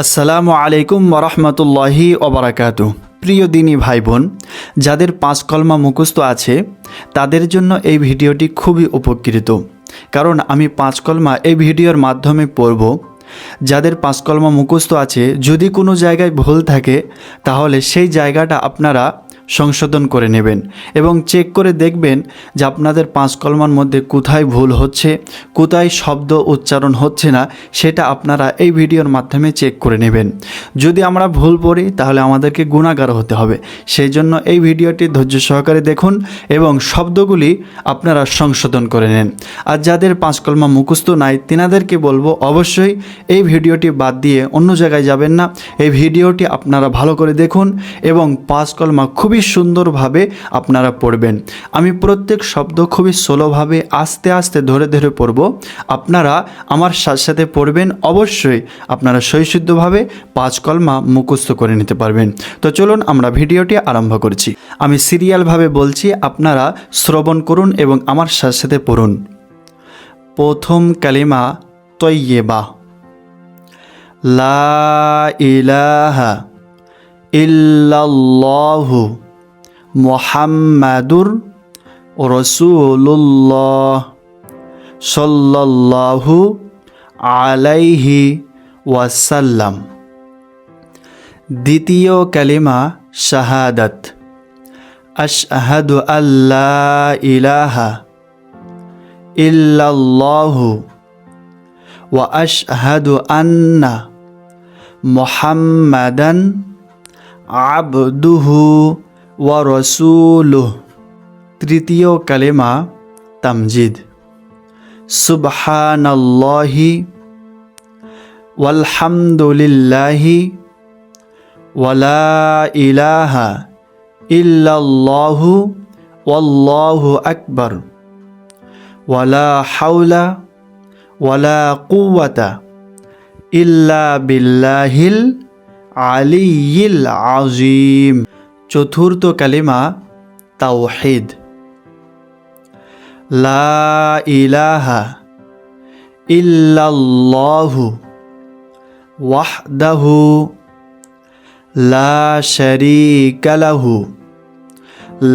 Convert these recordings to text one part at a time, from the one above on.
আসসালামু আলাইকুম ওরহমতুল্লাহি ওবরাকাতু। প্রিয় দিনী ভাই বোন যাদের পাঁচ কলমা মুখস্থ আছে, তাদের জন্য এই ভিডিওটি খুবই উপকৃত। কারণ আমি পাঁচ কলমা এই ভিডিওর মাধ্যমে পড়ব। যাদের পাঁচ কলমা মুখস্থ আছে, যদি কোনো জায়গায় ভুল থাকে, তাহলে সেই জায়গাটা আপনারা সংশোধন করে নেবেন এবং চেক করে দেখবেন যে আপনাদের পাঁচ কলমার মধ্যে কোথায় ভুল হচ্ছে, কোথায় শব্দ উচ্চারণ হচ্ছে না, সেটা আপনারা এই ভিডিওর মাধ্যমে চেক করে নেবেন। যদি আমরা ভুল পড়ি, তাহলে আমাদেরকে গুণাগার হতে হবে। সেই জন্য এই ভিডিওটি ধৈর্য সহকারে দেখুন এবং শব্দগুলি আপনারা সংশোধন করে নেন। আর যাদের পাঁচ কলমা মুখস্থ নাই, তিনাদেরকে বলব অবশ্যই এই ভিডিওটি বাদ দিয়ে অন্য জায়গায় যাবেন না। এই ভিডিওটি আপনারা ভালো করে দেখুন এবং পাঁচ কলমা খুবই সুন্দরভাবে আপনারা পড়বেন। আমি প্রত্যেক শব্দ খুবই স্লোভাবে আস্তে আস্তে ধরে ধরে পড়ব। আপনারা আমার সাথে সাথে পড়বেন, অবশ্যই আপনারা সৈশুদ্ধভাবে পাঁচ কলমা মুখস্থ করে নিতে পারবেন। তো চলুন আমরা ভিডিওটি আরম্ভ করছি। আমি সিরিয়ালভাবে বলছি, আপনারা শ্রবণ করুন এবং আমার সাথে সাথে পড়ুন। প্রথম কালিমা তৈয়েবা। লা ইলাহা ইল্লাল্লাহু মোহাম্মাদুর রসুল্লাহ সাল্লাল্লাহু আলাইহি ওয়াসাল্লাম। দ্বিতীয় কালিমা শাহাদাত। আশহাদু আল্লাহ ইলাহা ইল্লাল্লাহু ওয়া আশহাদু আন্না মুহাম্মাদান আবদুহু ওয়া রসুলুহ, তৃতীয় কালেমা, তামজিদ। সুবহানাল্লাহি ওয়ালহামদুলিল্লাহি ওয়ালা ইলাহা ইল্লাল্লাহু ওয়াল্লাহু আকবার ওয়ালা হাওলা ওয়ালা কুওয়াতা ইল্লা বিল্লাহিল আলিয়িল আজিম চতুর্থ কালিমা তাওহিদ। লা ইলাহা ইল্লাল্লাহু ওয়াহদাহু লা শারীকা লাহু,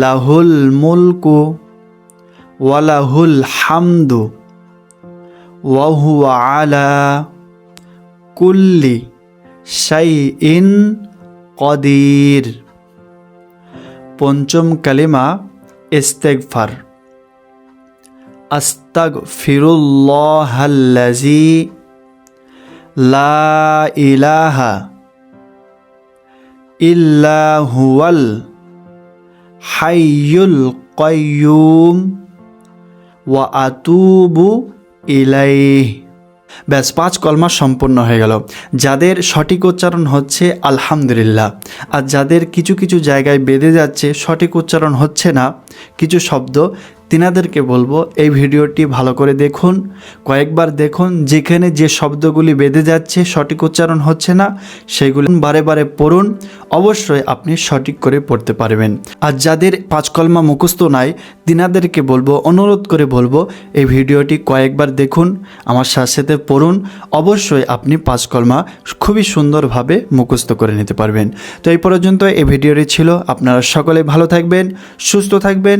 লাহুল মুলকু ওয়ালাহুল হামদু ওয়াহুয়া আলা কুল্লি শাইইন কদির। পঞ্চম কালিমা ইস্তেগফার আস্তাগ ফিরুল্লাহাল্লাজি লা ইলাহা ইল্লা হুয়াল হাইয়ুল কয়ুম ওয়া আতুবু ইলাইহ ব্যাস পাঁচ কলমা সম্পন্ন হয়ে গেল। যাদের সঠিক উচ্চারণ হচ্ছে আলহামদুলিল্লাহ, আর যাদের কিছু কিছু জায়গায় বেঁধে যাচ্ছে সঠিক উচ্চারণ হচ্ছে না, কিছু শব্দ তিনাদেরকে বলব, এই ভিডিওটি ভালো করে দেখুন, কয়েকবার দেখুন, যেখানে যে শব্দগুলি বেঁধে যাচ্ছে, সঠিক উচ্চারণ হচ্ছে না, সেগুলি বারে বারে পড়ুন, অবশ্যই আপনি সঠিক করে পড়তে পারবেন। আর যাদের পাঁচ কলমা মুখস্থ নাই, তিনাদেরকে বলব, অনুরোধ করে বলব, এই ভিডিওটি কয়েকবার দেখুন, আমার সাথে পড়ুন, অবশ্যই আপনি পাঁচ কলমা খুবই সুন্দরভাবে মুখস্থ করে নিতে পারবেন। তো এই পর্যন্ত এই ভিডিওটি ছিল, আপনারা সকলে ভালো থাকবেন, সুস্থ থাকবেন